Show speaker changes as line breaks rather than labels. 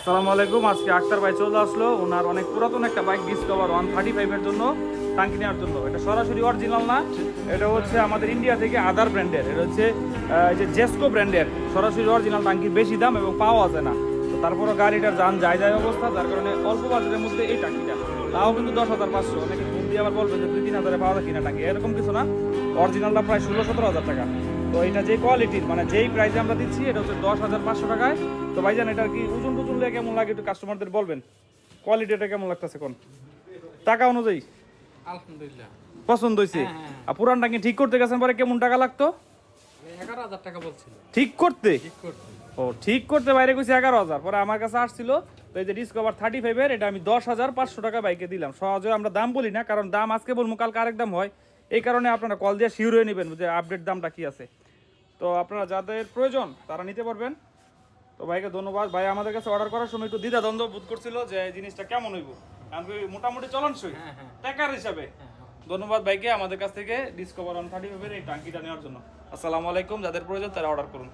আসসালামু আলাইকুম। আজকে আক্তার ভাই চলে আসলো। ওনার অনেক পুরাতন একটা বাইক ডিসকভার ওয়ান থার্টি ফাইভের জন্য টাঙ্কি নেওয়ার জন্য। এটা সরাসরি অরিজিনাল না, এটা হচ্ছে আমাদের ইন্ডিয়া থেকে আদার ব্র্যান্ডের এটা হচ্ছে যে জেসকো ব্র্যান্ডের সরাসরি অরিজিনাল টাঙ্কির বেশি দাম এবং পাওয়া যায় না। তো তারপরে গাড়িটার যান যায় যায় অবস্থা, যার কারণে অল্প বাজারের মধ্যে এই টাঙ্কিটা তাও কিন্তু দশ হাজার পাঁচশো। অনেকে ফোন দিয়ে আবার বলবে যে দুই তিন হাজারে পাওয়া যায় কিনা টাঙ্কি এরকম কিছু না। অরিজিনালটা প্রায় ষোলো সতেরো হাজার টাকা। তো এটা যে কোয়ালিটির মানে যেই প্রাইসে আমরা দিচ্ছি এটা হচ্ছে দশ হাজার পাঁচশো টাকায়। তো ভাইজান এটার কি ওজন টুজন দিয়ে কেমন লাগে একটু কাস্টমারদের বলবেন? কোয়ালিটিটা কেমন লাগতেছে কোন টাকা অনুযায়ী?
আলহামদুলিল্লাহ।
পছন্দ হয়েছে
হ্যাঁ, হ্যাঁ।
আর পুরান ঠিক করতে গেছেন পরে কেমন টাকা লাগতো?
এগারো হাজার টাকা বলছিল।
ঠিক করতে?
ঠিক করতে।
ও ঠিক করতে বাইরে গেছি এগারো হাজার। পরে আমার কাছে আসছিল তো এই যে ডিসকভার থার্টি ফাইভের এটা আমি দশ হাজার পাঁচশো টাকা বাইকে দিলাম। সহজে আমরা দাম বলি না কারণ দাম আজকে বলব কালকে আরেক দাম হয়। এই কারণে আপনারা কল দিয়ে শিওর হয়ে নেবেন যে আপডেট দামটা কি আছে। তো আপনারা যাদের প্রয়োজন তারা নিতে পারবেন। তো ভাইকে ধন্যবাদ। ভাই আমাদের কাছে অর্ডার করার সময় একটু দ্বিধা দ্বন্দ্ব বোধ করছিল যে এই জিনিসটা কেমন হইব? কারণ মোটামুটি চলনসই
হ্যাঁ, হ্যাঁ।
টাকার হিসাবে। ধন্যবাদ ভাইকে। আমাদের কাছ থেকে ডিসকভার ওয়ান থার্টি ফাইভের এই টাঙ্কিটা নেওয়ার জন্য। আসসালামু আলাইকুম। যাদের প্রয়োজন তারা অর্ডার করুন।